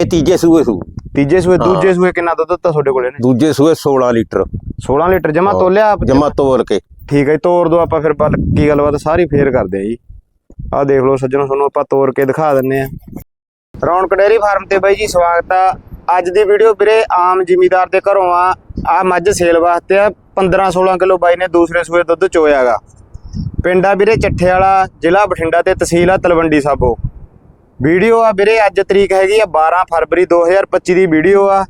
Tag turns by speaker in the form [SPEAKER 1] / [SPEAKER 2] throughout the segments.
[SPEAKER 1] ਇਹ ਤੀਜੇ ਸੂਏ ਸੂ।
[SPEAKER 2] ਤੀਜੇ ਸੂਏ। ਦੂਜੇ ਸੂਏ ਕਿੰਨਾ ਦੁੱਧ ਦਿੱਤਾ ਤੁਹਾਡੇ ਕੋਲੇ ਨੇ
[SPEAKER 1] ਦੂਜੇ ਸੂਏ 16 ਲੀਟਰ।
[SPEAKER 2] 16 ਲੀਟਰ ਜਮਾ। ਤੋਲਿਆ?
[SPEAKER 1] ਜਮਾ ਤੋਲ ਕੇ।
[SPEAKER 2] ਠੀਕ ਹੈ ਜੀ, ਤੋਰ ਦੋ ਆਪਾਂ ਫਿਰ ਬਲ ਕੀ ਗੱਲਬਾਤ ਸਾਰੀ ਫੇਰ ਕਰਦੇ ਆ ਜੀ। ਆਹ ਦੇਖ ਲਓ ਸੱਜਣੋ ਤੁਹਾਨੂੰ ਆਪਾਂ ਤੋਰ ਕੇ ਦਿਖਾ ਦਿੰਨੇ ਆ। ਰੌਣਕ ਡੇਅਰੀ ਫਾਰਮ ਤੇ ਬਾਈ ਜੀ ਸਵਾਗਤ ਆ। ਅੱਜ ਦੀ ਵੀਡੀਓ ਵੀਰੇ ਆਮ ਜ਼ਿਮੀਦਾਰ ਦੇ ਘਰੋਂ ਆ। ਆ ਮੱਝ ਸੇਲ ਵਾਸਤੇ ਆ। 15 16 ਕਿਲੋ ਬਾਈ ਨੇ ਦੂਸਰੇ ਸੂਏ ਦੁੱਧ ਚੋਇਆਗਾ। ਪਿੰਡ ਆ ਵੀਰੇ ਚੱਠੇ ਵਾਲਾ ਜ਼ਿਲ੍ਹਾ ਬਠਿੰਡਾ ਤੇ ਤਹਿਸੀਲ ਆ ਤਲਵੰਡੀ ਸਾਬੋ। ਵੀਡੀਓ ਆ ਵੀਰੇ ਅੱਜ ਤਰੀਕ ਹੈਗੀ ਆ 12 ਫਰਵਰੀ 2025 ਦੀ ਵੀਡੀਓ ਆ।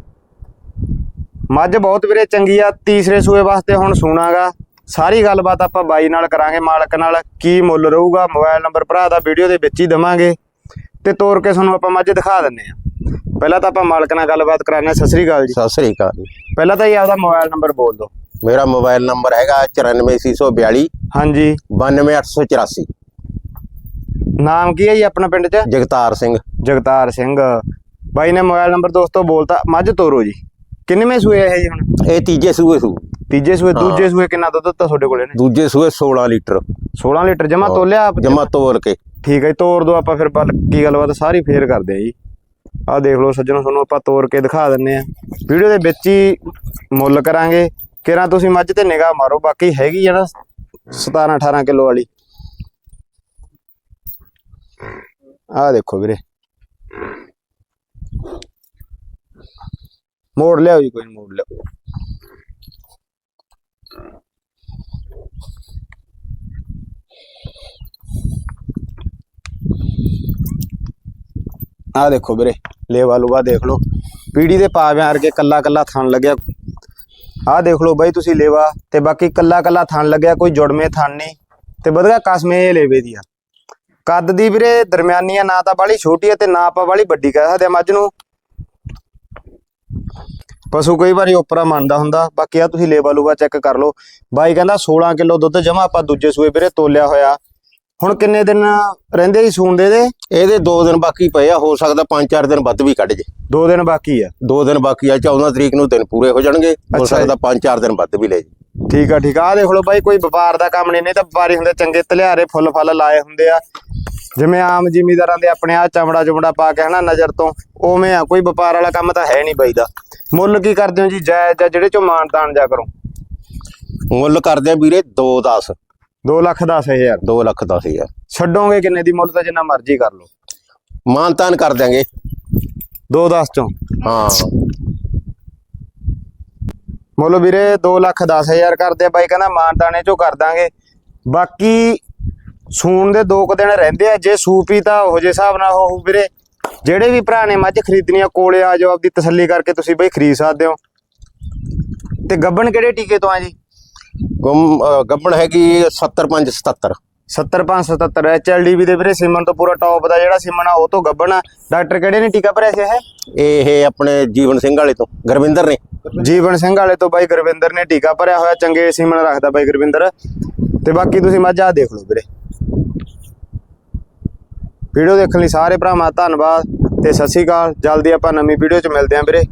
[SPEAKER 2] ਮੱਝ ਬਹੁਤ ਵੀਰੇ ਚੰਗੀ ਆ ਤੀਸਰੇ ਸੂਏ ਵਾਸਤੇ ਹੁਣ ਸੁਣਾਗਾ ਸਾਰੀ ਗੱਲਬਾਤ ਆਪਾਂ ਬਾਈ ਨਾਲ ਕਰਾਂਗੇ ਮਾਲਕ ਨਾਲ ਕੀ ਮੁੱਲ ਰਹੂਗਾ ਮੋਬਾਈਲ ਨੰਬਰ ਭਰਾ ਦਾ ਵੀਡੀਓ ਦੇ ਵਿੱਚ ਹੀ ਦਵਾਂਗੇ। ਤੇ ਤੋਰ ਕੇ ਤੁਹਾਨੂੰ ਆਪਾਂ ਮੱਝ ਦਿਖਾ ਦਿੰਨੇ ਆ। ਪਹਿਲਾਂ ਤਾਂ ਆਪਾਂ ਮਾਲਕ ਨਾਲ ਗੱਲਬਾਤ ਕਰਾਂਗੇ ਸਤਿ ਸ੍ਰੀ ਅਕਾਲ ਜੀ।
[SPEAKER 1] ਸਤਿ ਸ੍ਰੀ ਅਕਾਲ ਜੀ।
[SPEAKER 2] ਪਹਿਲਾਂ ਤਾਂ ਇਹ ਆਪਦਾ ਮੋਬਾਈਲ ਨੰਬਰ ਬੋਲ ਦਿਓ।
[SPEAKER 1] ਮੇਰਾ ਮੋਬਾਈਲ ਨੰਬਰ ਹੈਗਾ 94642
[SPEAKER 2] ਹਾਂਜੀ।
[SPEAKER 1] 92884
[SPEAKER 2] ਨਾਮ ਕੀ ਹੈ ਜੀ ਆਪਣਾ ਪਿੰਡ 'ਚ?
[SPEAKER 1] ਜਗਤਾਰ ਸਿੰਘ।
[SPEAKER 2] ਜਗਤਾਰ ਸਿੰਘ। ਬਾਈ ਨੇ ਮੋਬਾਈਲ ਨੰਬਰ ਦੋਸਤੋ ਬੋਲਤਾ ਮੱਝ ਤੋਰੋ ਜੀ। ਕਿੰਨਵੇਂ ਸੂਏ ਇਹ ਜੀ ਹੁਣ?
[SPEAKER 1] ਇਹ ਤੀਜੇ ਸੂਏ ਸੂ।
[SPEAKER 2] ਤੀਜੇ ਸੂਏ
[SPEAKER 1] ਹਾਂ।
[SPEAKER 2] ਦੂਜੇ ਸੂਏ ਕਿੰਨਾ ਦੁੱਧ ਦਿੱਤਾ ਤੁਹਾਡੇ ਕੋਲੇ ਨੇ?
[SPEAKER 1] ਦੂਜੇ ਸੂਏ 16 ਲੀਟਰ।
[SPEAKER 2] 16 ਲੀਟਰ ਜਮਾ
[SPEAKER 1] ਹਾਂ।
[SPEAKER 2] ਤੋਲਿਆ ਆਪ?
[SPEAKER 1] ਜਮਾ ਤੋਲ ਕੇ।
[SPEAKER 2] ਠੀਕ ਹੈ ਜੀ, ਤੋਰ ਦੋ ਆਪਾਂ ਫਿਰ ਕੀ ਗੱਲਬਾਤ ਸਾਰੀ ਫੇਰ ਕਰਦੇ ਆ ਜੀ। ਆਹ ਦੇਖ ਲਓ ਸੱਜਣੋ ਤੁਹਾਨੂੰ ਆਪਾਂ ਤੋਰ ਕੇ ਦਿਖਾ ਦਿੰਨੇ ਆ ਵੀਡੀਓ ਦੇ ਵਿੱਚ ਹੀ ਮੁੱਲ ਕਰਾਂਗੇ। ਕਿਰਾਂ ਤੁਸੀਂ ਮੱਝ ਤੇ ਨਿਗਾਹ ਮਾਰੋ ਬਾਕੀ ਹੈਗੀ ਨਾ 17 18 ਕਿਲੋ ਵਾਲੀ। ਆਹ ਦੇਖੋ ਵੀਰੇ। ਮੋੜ ਲਿਆਓ ਜੀ, ਕੋਈ ਮੋੜ ਲਿਆਓ। ਆਹ ਦੇਖੋ ਵੀਰੇ, ਲੇਵਾ ਲੂਵਾ ਦੇਖ ਲਓ। ਪੀੜੀ ਦੇ ਪਾਵਿਆਂ ਵਰਗੇ ਕੱਲਾ ਕੱਲਾ ਥਣ ਲੱਗਿਆ। ਆਹ ਦੇਖ ਲਓ ਬਾਈ ਤੁਸੀਂ ਲੇਵਾ, ਤੇ ਬਾਕੀ ਕੱਲਾ ਕੱਲਾ ਥਣ ਲੱਗਿਆ, ਕੋਈ ਜੁੜਵੇਂ ਥਣ ਨਹੀਂ ਤੇ ਵਧੀਆ ਕਸਮੇ ਇਹ ਲੇਵੇ ਦੀ ਆ। ਕੱਦ ਦੀ ਵੀਰੇ ਦਰਮਿਆਨੀ ਆ ਨਾ ਤਾਂ ਬਾਲੀ ਛੋਟੀ ਆ ਤੇ ਨਾ ਆਪਾਂ ਬਾਲੀ ਵੱਡੀ ਕਹਿ ਸਕਦੇ ਮੱਝ ਨੂੰ। ਪਸ਼ੂ ਕਈ ਵਾਰੀ ਉਪਰਾ ਮੰਨਦਾ ਹੁੰਦਾ। ਬਾਕੀ ਆ ਤੁਸੀਂ ਲੇਵਾ ਲੂਵਾ ਚੈੱਕ ਕਰ ਲਓ। ਬਾਈ ਕਹਿੰਦਾ 16 ਕਿਲੋ ਦੁੱਧ ਜਮਾ ਆਪਾਂ ਦੂਜੇ ਸੂਏ ਵੀਰੇ ਤੋਲਿਆ ਹੋਇਆ। ਹੁਣ ਕਿੰਨੇ ਦਿਨ ਰਹਿੰਦੇ ਹੀ ਸੂਣ ਦੇ ਦੇ
[SPEAKER 1] ਇਹਦੇ 2 ਦਿਨ ਬਾਕੀ ਪਏ ਆ ਹੋ ਸਕਦਾ 5-4 ਦਿਨ ਵੱਧ ਵੀ ਕੱਢ ਜੇ।
[SPEAKER 2] ਦੋ ਦਿਨ ਬਾਕੀ ਆ?
[SPEAKER 1] 2 ਦਿਨ ਬਾਕੀ ਆ 14 ਤਰੀਕ ਨੂੰ ਦਿਨ ਪੂਰੇ ਹੋ ਜਾਣਗੇ। ਹੋ। ਸਕਦਾ 5-4 ਦਿਨ ਵੱਧ ਵੀ ਲੈ ਜੇ।
[SPEAKER 2] ਠੀਕ ਆ ਠੀਕ ਆ। ਦੇਖ ਲਓ ਬਾਈ ਕੋਈ ਵਪਾਰ ਦਾ ਕੰਮ ਨਹੀਂ ਨਹੀਂ ਤਾਂ ਵਪਾਰੀ ਹੁੰਦੇ ਚੰਗੇ ਧਲਿਆਰੇ ਫੁੱਲ ਫਲ ਲਾਏ ਹੁੰਦੇ ਆ। ਜਿਵੇਂ ਆਮ ਜ਼ਿਮੀਦਾਰਾਂ ਦੇ ਆਪਣੇ ਆ ਚਮੜਾ ਚਮੜਾ ਪਾ ਕੇ ਹਨਾ ਨਜ਼ਰ ਤੋਂ ਉਵੇਂ ਆ ਕੋਈ ਵਪਾਰ ਵਾਲਾ ਕੰਮ ਤਾਂ ਹੈ ਨਹੀਂ ਬਾਈ ਦਾ। ਮੁੱਲ ਕੀ ਕਰਦੇ ਹੋ ਜੀ ਜਾਇਜ਼ ਜਾਂ ਜਿਹੜੇ ਚੋਂ ਮਾਨ ਤਾਨ ਜਾ ਕਰੋ?
[SPEAKER 1] ਮੁੱਲ ਕਰਦੇ ਆ ਵੀਰੇ 2-10
[SPEAKER 2] 2 ਲੱਖ 10 ਹਜ਼ਾਰ।
[SPEAKER 1] 2 ਲੱਖ 10 ਹਜ਼ਾਰ।
[SPEAKER 2] ਛੱਡੋਗੇ ਕਿੰਨੇ ਦੀ ਮੁੱਲ ਤਾਂ ਜਿੰਨਾ ਮਰਜ਼ੀ ਕਰ ਲਓ।
[SPEAKER 1] ਮਾਨਤਾਨ ਕਰ ਦਿਆਂਗੇ।
[SPEAKER 2] 2 10 ਚੋਂ।
[SPEAKER 1] ਹਾਂ।
[SPEAKER 2] ਮੁੱਲ ਵੀਰੇ 2 ਲੱਖ 10 ਹਜ਼ਾਰ ਕਰਦੇ ਆ ਬਾਈ ਕਹਿੰਦਾ ਮਾਨ ਤਾਨੇ ਚੋਂ ਕਰ ਦਾਂਗੇ। ਬਾਕੀ ਸੂਣ ਦੇ ਦੋ ਕੁ ਦਿਨ ਰਹਿੰਦੇ ਆ ਜੇ ਸੂਪੀ ਤਾਂ ਉਹ ਜੇ ਹਿਸਾਬ ਨਾਲ ਉਹ ਵੀਰੇ। ਜਿਹੜੇ ਵੀ ਭਰਾ ਨੇ ਮੱਝ ਖਰੀਦਣੀ ਆ ਕੋਲੇ ਆ ਜਾਓ ਆਪਦੀ ਤਸੱਲੀ ਕਰਕੇ ਤੁਸੀਂ ਬਈ ਖਰੀਦ ਸਕਦੇ ਹੋ। ਤੇ ਗੱਬਣ ਕਿਹੜੇ ਟੀਕੇ ਤੋਂ ਆ ਜੀ?
[SPEAKER 1] ਗੁੰਮ ਅ, ਗੱਬਣ ਹੈਗੀ 75 77
[SPEAKER 2] 70577 ਐਚਐਲਡੀਬੀ ਦੇ ਵੀਰੇ ਸਿਮਨ ਤੋਂ ਪੂਰਾ ਟੌਪ ਦਾ ਜਿਹੜਾ ਸਿਮਨ ਆ ਉਹ ਤੋਂ ਗੱਬਣ ਆ। ਡਾਕਟਰ ਕਿਹੜੇ ਨੇ ਟੀਕਾ ਭਰਿਆ ਸੀ ਇਹ?
[SPEAKER 1] ਇਹ ਆਪਣੇ ਜੀਵਨ ਸਿੰਘ ਵਾਲੇ ਤੋਂ ਗੁਰਵਿੰਦਰ ਨੇ।
[SPEAKER 2] ਜੀਵਨ ਸਿੰਘ ਵਾਲੇ ਤੋਂ ਬਾਈ ਗੁਰਵਿੰਦਰ ਨੇ ਟੀਕਾ ਭਰਿਆ ਹੋਇਆ ਚੰਗੇ ਸਿਮਨ ਰੱਖਦਾ ਬਾਈ ਗੁਰਵਿੰਦਰ। ਤੇ ਬਾਕੀ ਤੁਸੀਂ ਮੱਝ ਆ ਦੇਖ ਲਓ ਵੀਰੇ। ਵੀਡੀਓ ਦੇਖਣ ਲਈ ਸਾਰੇ ਭਰਾਵਾਂ ਦਾ ਧੰਨਵਾਦ ਤੇ ਸਤਿ ਸ਼੍ਰੀ ਅਕਾਲ। ਜਲਦੀ ਆਪਾਂ ਨਵੀਂ ਵੀਡੀਓ 'ਚ ਮਿਲਦੇ ਆਂ ਵੀਰੇ।